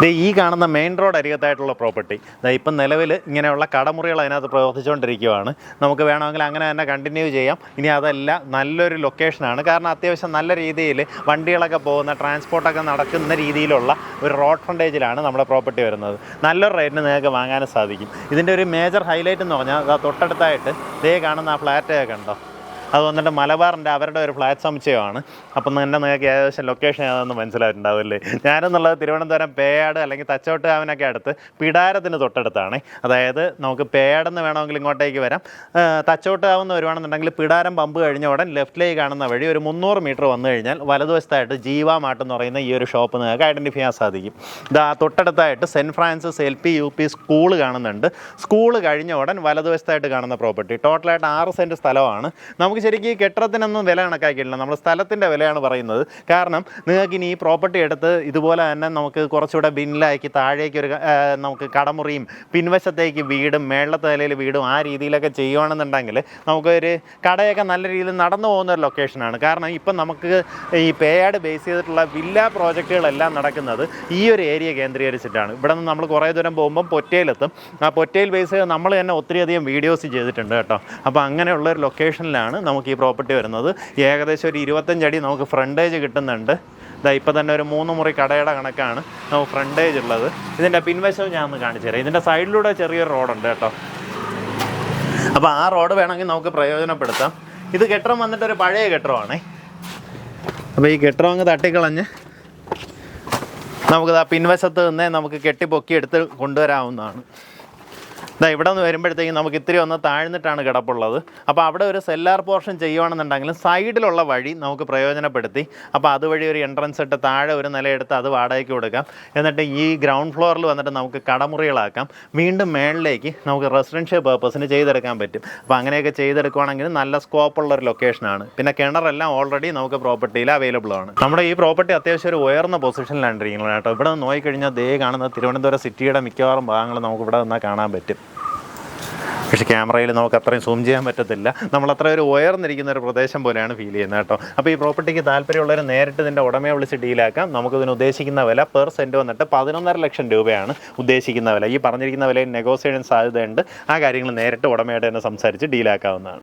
ദേ ഈ കാണുന്ന main road അരികത്തായിട്ടുള്ള property. ഇപ്പം നിലവിൽ ഇങ്ങനെയുള്ള കടമുറികൾ അതിനകത്ത് പ്രവർത്തിച്ചുകൊണ്ടിരിക്കുകയാണ് നമുക്ക് വേണമെങ്കിൽ അങ്ങനെ തന്നെ കണ്ടിന്യൂ ചെയ്യാം. ഇനി അതല്ല നല്ലൊരു ലൊക്കേഷനാണ് കാരണം അത്യാവശ്യം നല്ല രീതിയിൽ വണ്ടികളൊക്കെ പോകുന്ന ട്രാൻസ്പോർട്ടൊക്കെ നടക്കുന്ന രീതിയിലുള്ള ഒരു റോഡ് ഫ്രണ്ടേജിലാണ് നമ്മുടെ പ്രോപ്പർട്ടി വരുന്നത്. നല്ലൊരു റേറ്റിന് നിങ്ങൾക്ക് വാങ്ങാനും സാധിക്കും. ഇതിന്റെ ഒരു മേജർ ഹൈലൈറ്റ് എന്ന് പറഞ്ഞാൽ തൊട്ടടുത്തായിട്ട് ദേ കാണുന്ന ആ ഫ്ലാറ്റൊക്കെ കണ്ടോ? അത് വന്നിട്ട് മലബാറിന്റെ അവരുടെ ഒരു ഫ്ലാറ്റ് സമുച്ചയമാണ്. അപ്പം തന്നെ നിങ്ങൾക്ക് ഏകദേശം ലൊക്കേഷൻ ഏതാണെന്ന് മനസ്സിലായിട്ടുണ്ടാവില്ലേ? ഞാനെന്നുള്ളത് തിരുവനന്തപുരം പേയാട് അല്ലെങ്കിൽ തച്ചോട്ടുകാവിനൊക്കെ അടുത്ത് പിടാരത്തിന് തൊട്ടടുത്താണ്. അതായത് നമുക്ക് പേയാടെന്ന് വേണമെങ്കിൽ ഇങ്ങോട്ടേക്ക് വരാം. തച്ചോട്ടുകാവ് വരുവാണെന്നുണ്ടെങ്കിൽ പിടാരം പമ്പ് കഴിഞ്ഞ ഉടൻ ലെഫ്റ്റിലേക്ക് കാണുന്ന വഴി ഒരു മുന്നൂറ് മീറ്റർ വന്നു കഴിഞ്ഞാൽ വലതുവശത്തായിട്ട് ജീവ മാർട്ട് എന്ന് പറയുന്ന ഈ ഒരു ഷോപ്പ് നിങ്ങൾക്ക് ഐഡന്റിഫൈ ചെയ്യാൻ സാധിക്കും. ഇതാ തൊട്ടടുത്തായിട്ട് Saint Francis L P U P school കാണുന്നുണ്ട്. സ്കൂൾ കഴിഞ്ഞ ഉടൻ വലതുവശത്തായിട്ട് കാണുന്ന പ്രോപ്പർട്ടി ടോട്ടലായിട്ട് ആറ് സെന്റ് സ്ഥലമാണ്. നമുക്ക് ശരിക്കും ഈ കെട്ടിടത്തിനൊന്നും വില കണക്കാക്കിയിട്ടില്ല. നമ്മൾ സ്ഥലത്തിന്റെ വിലയാണ് പറയുന്നത്. കാരണം നിങ്ങൾക്ക് ഇനി ഈ പ്രോപ്പർട്ടി എടുത്ത് ഇതുപോലെ തന്നെ നമുക്ക് കുറച്ചുകൂടെ ബിന്നിലാക്കി താഴേക്ക് ഒരു നമുക്ക് കടമുറിയും പിൻവശത്തേക്ക് വീടും മേളത്തെ നിലയിൽ വീടും ആ രീതിയിലൊക്കെ ചെയ്യുകയാണെന്നുണ്ടെങ്കിൽ നമുക്കൊരു കടയൊക്കെ നല്ല രീതിയിൽ നടന്നു പോകുന്ന ഒരു ലൊക്കേഷനാണ് കാരണം ഇപ്പം നമുക്ക് ഈ പേയാട് ബേസ് ചെയ്തിട്ടുള്ള വില്ല പ്രോജക്റ്റുകളെല്ലാം നടക്കുന്നത് ഈ ഒരു ഏരിയ കേന്ദ്രീകരിച്ചിട്ടാണ്. ഇവിടെ നിന്ന് നമ്മൾ കുറേ ദൂരം പോകുമ്പം പൊറ്റയിലെത്തും ആ പൊറ്റയിൽ ബേസ് ചെയ്ത് നമ്മൾ തന്നെ ഒത്തിരിയധികം വീഡിയോസ് ചെയ്തിട്ടുണ്ട് കേട്ടോ. അപ്പോൾ അങ്ങനെയുള്ള ഒരു ലൊക്കേഷനിലാണ് നമുക്ക് ഈ പ്രോപ്പർട്ടി വരുന്നത്. ഏകദേശം ഒരു ഇരുപത്തഞ്ചടി നമുക്ക് ഫ്രണ്ടേജ് കിട്ടുന്നുണ്ട്. ഇതാ ഇപ്പോൾ തന്നെ ഒരു മൂന്ന് മുറി കടയുടെ കണക്കാണ് നമുക്ക് ഫ്രണ്ടേജ് ഉള്ളത്. ഇതിന്റെ പിൻവശവും ഞാൻ ഒന്ന് കാണിച്ചു തരാം. ഇതിന്റെ സൈഡിലൂടെ ചെറിയൊരു റോഡുണ്ട് കേട്ടോ. അപ്പോൾ ആ റോഡ് വേണമെങ്കിൽ നമുക്ക് പ്രയോജനപ്പെടുത്താം. ഇത് കെട്ടിടം വന്നിട്ട് ഒരു പഴയ കെട്ടിടമാണേ. അപ്പോൾ ഈ കെട്ടിടം അങ്ങ് തട്ടിക്കളഞ്ഞ് നമുക്കിത് ആ പിൻവശത്ത് നിന്നേ നമുക്ക് കെട്ടിപ്പൊക്കി എടുത്ത് കൊണ്ടുവരാവുന്നതാണ്. ഇതാ ഇവിടെ നിന്ന് വരുമ്പോഴത്തേക്കും നമുക്ക് ഇത്തിരി ഒന്ന് താഴ്ന്നിട്ടാണ് കിടപ്പുള്ളത്. അപ്പോൾ അവിടെ ഒരു സെല്ലാർ പോർഷൻ ചെയ്യുവാണെന്നുണ്ടെങ്കിലും സൈഡിലുള്ള വഴി നമുക്ക് പ്രയോജനപ്പെടുത്തി. അപ്പോൾ അതുവഴി ഒരു എൻട്രൻസ് ഇട്ട് താഴെ ഒരു നിലയെടുത്ത് അത് വാടകയ്ക്ക് കൊടുക്കാം. എന്നിട്ട് ഈ ഗ്രൗണ്ട് ഫ്ലോറിൽ വന്നിട്ട് നമുക്ക് കടമുറികളാക്കാം. വീണ്ടും മേളിലേക്ക് നമുക്ക് റെസിഡൻഷ്യൽ പേർപ്പസിന് ചെയ്തെടുക്കാൻ പറ്റും. അപ്പോൾ അങ്ങനെയൊക്കെ ചെയ്തെടുക്കുവാണെങ്കിൽ നല്ല സ്കോപ്പുള്ള ഒരു ലൊക്കേഷനാണ് പിന്നെ കിണറെല്ലാം ഓൾറെഡി നമുക്ക് പ്രോപ്പർട്ടിയിൽ അവൈലബിൾ ആണ്. നമ്മുടെ ഈ പ്രോപ്പർട്ടി അത്യാവശ്യം ഒരു ഉയർന്ന പൊസിഷനിലാണ് ഇരിക്കുന്നത് കേട്ടോ. ഇവിടെ നോക്കിക്കഴിഞ്ഞാൽ ദേ കാണുന്ന തിരുവനന്തപുരം സിറ്റിയുടെ മിക്കവാറും ഭാഗങ്ങൾ നമുക്ക് ഇവിടെ നിന്നാൽ കാണാൻ പറ്റും. പക്ഷേ ക്യാമറയിൽ നമുക്ക് അത്രയും സൂം ചെയ്യാൻ പറ്റത്തില്ല. നമ്മൾ അത്ര ഒരു ഉയർന്നിരിക്കുന്ന ഒരു പ്രദേശം പോലെയാണ് ഫീൽ ചെയ്യുന്നത് കേട്ടോ. അപ്പോൾ ഈ പ്രോപ്പർട്ടിക്ക് താല്പര്യമുള്ളവർ നേരിട്ട് ഇതിന്റെ ഉടമയെ വിളിച്ച് ഡീലാക്കാം നമുക്കിതിന് ഉദ്ദേശിക്കുന്ന വില പെർ സെന്റ് വന്നിട്ട് പതിനൊന്നര ലക്ഷം രൂപയാണ് ഉദ്ദേശിക്കുന്ന വില. ഈ പറഞ്ഞിരിക്കുന്ന വിലയിൽ നെഗോസിയേഷൻ സാധ്യതയുണ്ട്. ആ കാര്യങ്ങൾ നേരിട്ട് ഉടമയായിട്ട് തന്നെ സംസാരിച്ച് ഡീലാക്കാവുന്നതാണ്